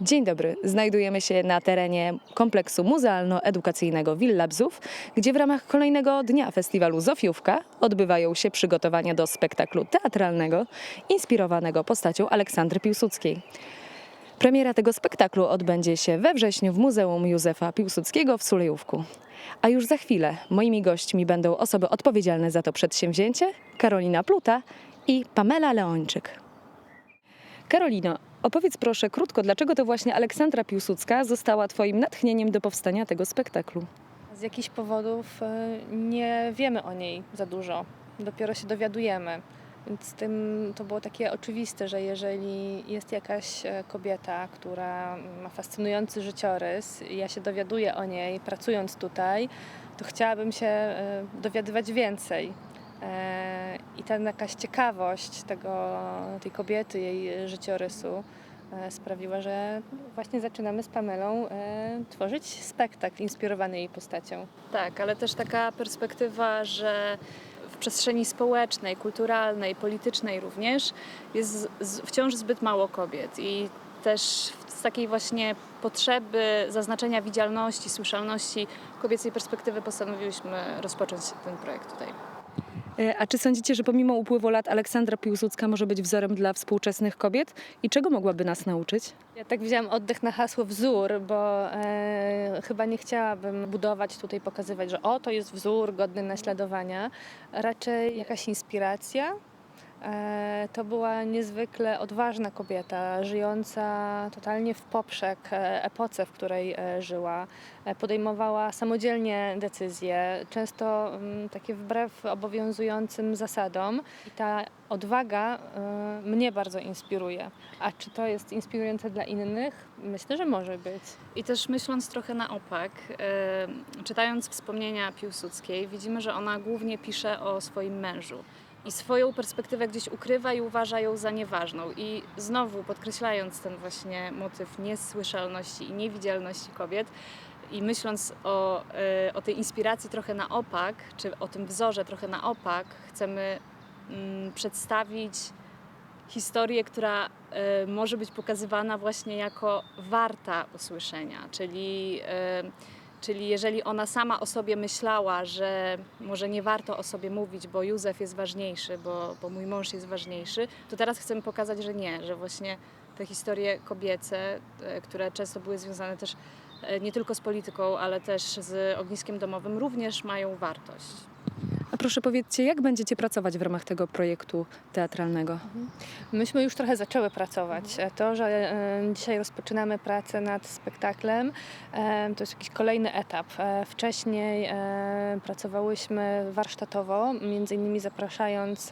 Dzień dobry. Znajdujemy się na terenie kompleksu muzealno-edukacyjnego Villa Bzów, gdzie w ramach kolejnego dnia festiwalu Zofiówka odbywają się przygotowania do spektaklu teatralnego inspirowanego postacią Aleksandry Piłsudskiej. Premiera tego spektaklu odbędzie się we wrześniu w Muzeum Józefa Piłsudskiego w Sulejówku. A już za chwilę moimi gośćmi będą osoby odpowiedzialne za to przedsięwzięcie, Karolina Pluta i Pamela Leończyk. Karolino, opowiedz proszę krótko, dlaczego to właśnie Aleksandra Piłsudska została Twoim natchnieniem do powstania tego spektaklu? Z jakichś powodów e, nie wiemy o niej za dużo. Dopiero się dowiadujemy. Więc tym to było takie oczywiste, że jeżeli jest jakaś e, kobieta, która ma fascynujący życiorys, i ja się dowiaduję o niej pracując tutaj, to chciałabym się e, dowiadywać więcej. E, I ta jakaś ciekawość tego, tej kobiety, jej życiorysu e, sprawiła, że właśnie zaczynamy z Pamelą e, tworzyć spektakl inspirowany jej postacią. Tak, ale też taka perspektywa, że w przestrzeni społecznej, kulturalnej, politycznej również jest wciąż zbyt mało kobiet i też z takiej właśnie potrzeby zaznaczenia widzialności, słyszalności kobiecej perspektywy postanowiłyśmy rozpocząć ten projekt tutaj. E, A czy sądzicie, że pomimo upływu lat Aleksandra Piłsudska może być wzorem dla współczesnych kobiet? I czego mogłaby nas nauczyć? Ja tak wzięłam oddech na hasło wzór, bo e, chyba nie chciałabym budować tutaj, pokazywać, że o, to jest wzór godny naśladowania. Raczej jakaś inspiracja. E, to była niezwykle odważna kobieta, żyjąca totalnie w poprzek e, epoce, w której e, żyła. Podejmowała samodzielnie decyzje, często mm, takie wbrew obowiązującym zasadom. I ta odwaga mnie bardzo inspiruje. A czy to jest inspirujące dla innych? Myślę, że może być. I też myśląc trochę na opak, czytając wspomnienia Piłsudskiej, widzimy, że ona głównie pisze o swoim mężu. I swoją perspektywę gdzieś ukrywa i uważa ją za nieważną. I znowu podkreślając ten właśnie motyw niesłyszalności i niewidzialności kobiet, i myśląc o, e, o tej inspiracji trochę na opak, czy o tym wzorze trochę na opak, chcemy mm, przedstawić historię, która e, może być pokazywana właśnie jako warta usłyszenia, czyli, e, czyli jeżeli ona sama o sobie myślała, że może nie warto o sobie mówić, bo Józef jest ważniejszy, bo, bo mój mąż jest ważniejszy, to teraz chcemy pokazać, że nie, że właśnie te historie kobiece, e, które często były związane też e, nie tylko z polityką, ale też z ogniskiem domowym, również mają wartość. Proszę powiedzcie, jak będziecie pracować w ramach tego projektu teatralnego? Myśmy już trochę zaczęły pracować. To, że e, dzisiaj rozpoczynamy pracę nad spektaklem, e, to jest jakiś kolejny etap. E, Wcześniej pracowałyśmy warsztatowo, między innymi zapraszając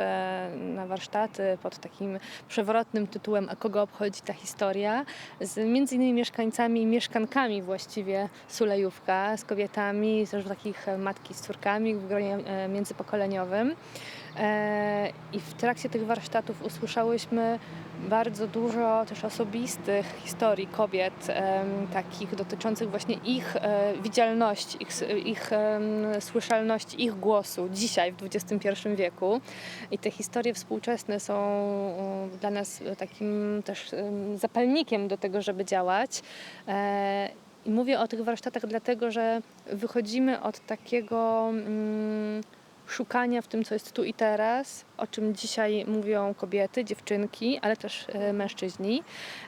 na warsztaty pod takim przewrotnym tytułem A kogo obchodzi ta historia? Z między innymi mieszkańcami i mieszkankami właściwie Sulejówka, z kobietami, też takich matki z córkami w gronie e, międzypokoleniowym. E, I w trakcie tych warsztatów usłyszałyśmy bardzo dużo też osobistych historii kobiet, takich dotyczących właśnie ich e, widzialności, ich, ich słyszalności, ich głosu dzisiaj w XXI wieku. I te historie współczesne są e, dla nas takim też em, zapalnikiem do tego, żeby działać. E, I mówię o tych warsztatach dlatego, że wychodzimy od takiego mm, szukania w tym, co jest tu i teraz, o czym dzisiaj mówią kobiety, dziewczynki, ale też e, mężczyźni.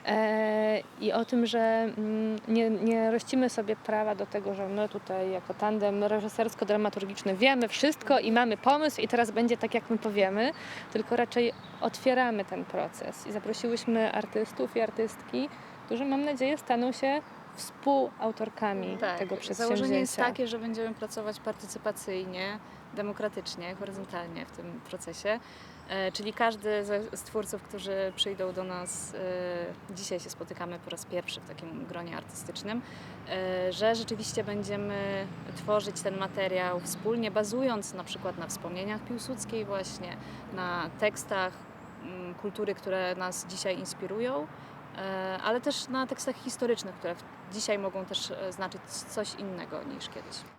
E, I o tym, że mm, nie, nie rościmy sobie prawa do tego, że my tutaj jako tandem reżysersko-dramaturgiczny wiemy wszystko i mamy pomysł i teraz będzie tak, jak my powiemy, tylko raczej otwieramy ten proces. I zaprosiłyśmy artystów i artystki, którzy mam nadzieję staną się współautorkami tego przedsięwzięcia. Tak, Założenie jest takie, że będziemy pracować partycypacyjnie, demokratycznie, horyzontalnie w tym procesie. E, Czyli każdy z twórców, którzy przyjdą do nas, e, dzisiaj się spotykamy po raz pierwszy w takim gronie artystycznym, e, że rzeczywiście będziemy tworzyć ten materiał wspólnie, bazując na przykład na wspomnieniach Piłsudskiej właśnie, na tekstach mm, kultury, które nas dzisiaj inspirują, ale też na tekstach historycznych, które dzisiaj mogą też znaczyć coś innego niż kiedyś.